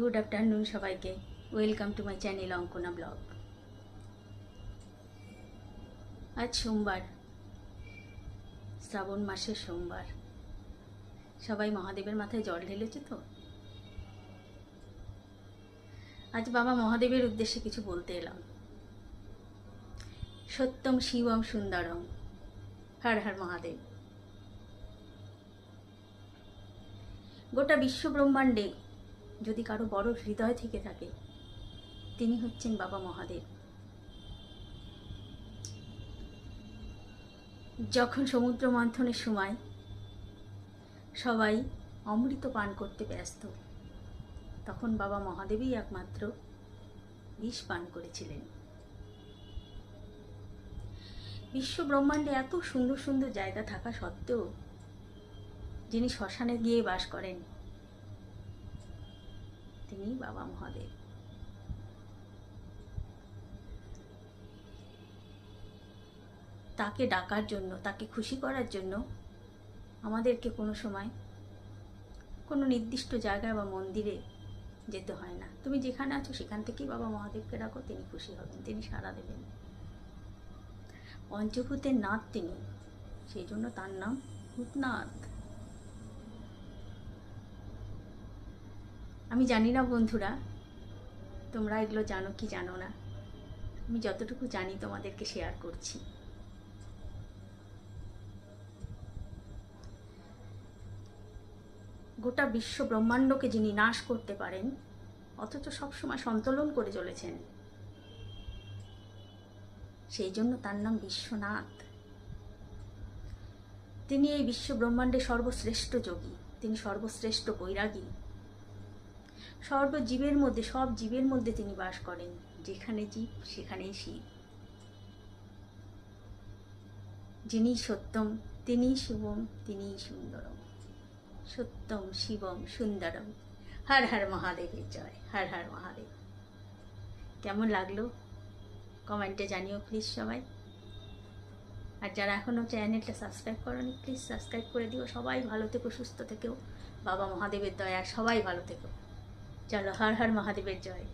Good afternoon সবাইকে। Welcome to my channel Ankana blog আজ সোমবার, শ্রাবণ মাসের সোমবার। সবাই মহাদেবের মাথায় জল ঢেলেছে তো? আজ বাবা মহাদেবের উদ্দেশ্যে কিছু বলতে এলাম। সত্যম শিবম সুন্দরম। হর হর মহাদেব। গোটা বিশ্ব ব্রহ্মাণ্ডে যদি কারও বড় হৃদয় থেকে থাকে, তিনি হচ্ছেন বাবা মহাদেব। যখন সমুদ্র মন্থনের সময় সবাই অমৃত পান করতে ব্যস্ত, তখন বাবা মহাদেবই একমাত্র বিষ পান করেছিলেন। বিশ্ব ব্রহ্মাণ্ডে এত সুন্দর সুন্দর জায়গা থাকা সত্ত্বেও, যিনি শ্মশানে গিয়ে বাস করেন তিনি বাবা মহাদেব। তাকে ডাকার জন্য, তাকে খুশি করার জন্য আমাদেরকে কোনো সময় কোনো নির্দিষ্ট জায়গায় বা মন্দিরে যেতে হয় না। তুমি যেখানে আছো সেখান থেকেই বাবা মহাদেবকে ডাকো, তিনি খুশি হবেন, তিনি সাড়া দেবেন। পঞ্চভূতের নাথ তিনি, সেই জন্য তার নাম ভূতনাথ। আমি জানি না বন্ধুরা, তোমরা এগুলো জানো কি জানো না। আমি যতটুকু জানি তোমাদেরকে শেয়ার করছি। গোটা বিশ্ব ব্রহ্মাণ্ডকে যিনি নাশ করতে পারেন, অথচ সবসময় সন্তলন করে চলেছেন, সেই জন্য তার নাম বিশ্বনাথ। তিনি এই বিশ্ব ব্রহ্মাণ্ডের সর্বশ্রেষ্ঠ যোগী, তিনি সর্বশ্রেষ্ঠ বৈরাগী। সর্বজীবের মধ্যে, সব জীবের মধ্যে তিনি বাস করেন। যেখানে জীব, সেখানেই শিব। যিনি সত্যম তিনি শিবম তিনি সুন্দরম। সত্যম, শিবম, সুন্দরম। হর হর মহাদেবের জয়, হর হর মহাদেব। কেমন লাগল? কমেন্টে জানিও প্লিজ সবাই। আর যারা এখনও চ্যানেলটা সাবস্ক্রাইব করনি প্লিজ সাবস্ক্রাইব করে দিও। সবাই ভালো থেকো, সুস্থ থেকেও। বাবা মহাদেবের দয়া, সবাই ভালো থেকো। চলো হর হর মহাদেবের জয়।